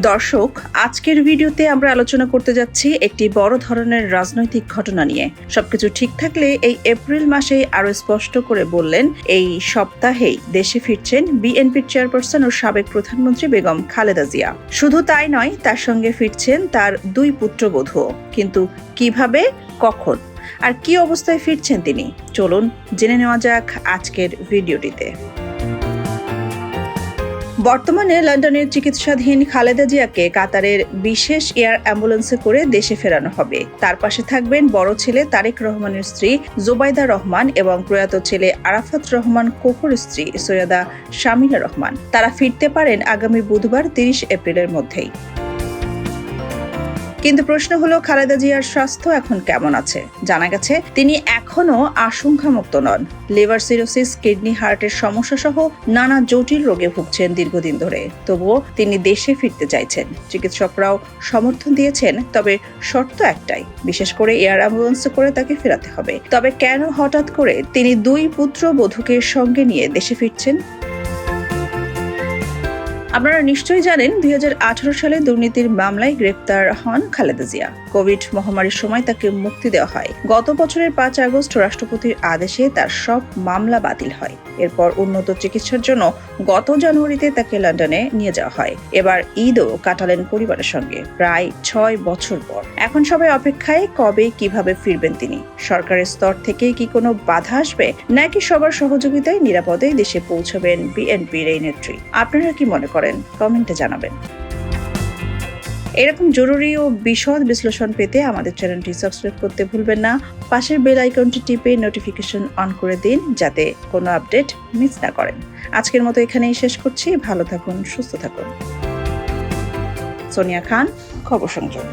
দর্শক, আজকের ভিডিওতে আমরা আলোচনা করতে যাচ্ছি একটি বড় ধরনের রাজনৈতিক ঘটনা নিয়ে। সবকিছু ঠিক থাকলে এই এপ্রিল মাসেই আরও স্পষ্ট করে বললেন, এই সপ্তাহেই দেশে ফিরছেন বিএনপির চেয়ারপারসন ও সাবেক প্রধানমন্ত্রী বেগম খালেদা জিয়া। শুধু তাই নয়, তার সঙ্গে ফিরছেন তার দুই পুত্রবধূও কিন্তু কীভাবে? কখন? আর কি অবস্থায় ফিরছেন তিনি? চলুন জেনে নেওয়া যাক আজকের ভিডিওটিতে। বর্তমানে লন্ডনের চিকিৎসাধীন খালেদা জিয়াকে কাতারের বিশেষ এয়ার অ্যাম্বুলেন্সে করে দেশে ফেরানো হবে। তার পাশে থাকবেন বড় ছেলে তারেক রহমানের স্ত্রী জোবাইদা রহমান এবং প্রয়াত ছেলে আরাফাত রহমান কোকর স্ত্রী সৈয়দা শামিলা রহমান। তারা ফিরতে পারেন আগামী বুধবার তিরিশ এপ্রিলের মধ্যেই। কিন্তু প্রশ্ন হলো, খালেদা জিয়ার স্বাস্থ্য এখন কেমন আছে? জানা গেছে, তিনি এখনও আশঙ্কামুক্ত নন। লিভার সিরোসিস, কিডনি, হার্টের সমস্যা সহ নানা জটিল রোগে ভুগছেন দীর্ঘদিন ধরে। তবুও তিনি দেশে ফিরতে চাইছেন। চিকিৎসকরাও সমর্থন দিয়েছেন, তবে শর্ত একটাই, বিশেষ করে এয়ার অ্যাম্বুলেন্সে করে তাকে ফেরাতে হবে। তবে কেন হঠাৎ করে তিনি দুই পুত্র বধূকে সঙ্গে নিয়ে দেশে ফিরছেন? আপনারা নিশ্চয়ই জানেন, দুই হাজার আঠারো সালে দুর্নীতির মামলায় গ্রেপ্তার হন খালেদা জিয়া। কোভিড মহামারীর সময় তাকে মুক্তি দেওয়া হয়। গত বছরের পাঁচ আগস্ট রাষ্ট্রপতির আদেশে তার সব মামলা বাতিল হয়। এরপর উন্নত চিকিৎসার জন্য গত জানুয়ারিতে তাকে লন্ডনে নিয়ে যাওয়া হয়। এবার ঈদও কাটালেন পরিবারের সঙ্গে, প্রায় ছয় বছর পর। এখন সবাই অপেক্ষায়, কবে কীভাবে ফিরবেন তিনি? সরকারের স্তর থেকে কি কোনো বাধা আসবে? নাকি সবার সহযোগিতায় নিরাপদে দেশে পৌঁছবেন বিএনপির এই নেত্রী? আপনারা কি মনে করেন, কমেন্টে জানাবেন। এরকম জরুরি ও বিশদ বিশ্লেষণ পেতে আমাদের চ্যানেলটি সাবস্ক্রাইব করতে ভুলবেন না। পাশের বেল আইকনটি টিপে নোটিফিকেশন অন করে দিন, যাতে কোনো আপডেট মিস না করেন। আজকের মতো এখানেই শেষ করছি। ভালো থাকুন, সুস্থ থাকুন। সোনিয়া খান, খবর সংযোগ।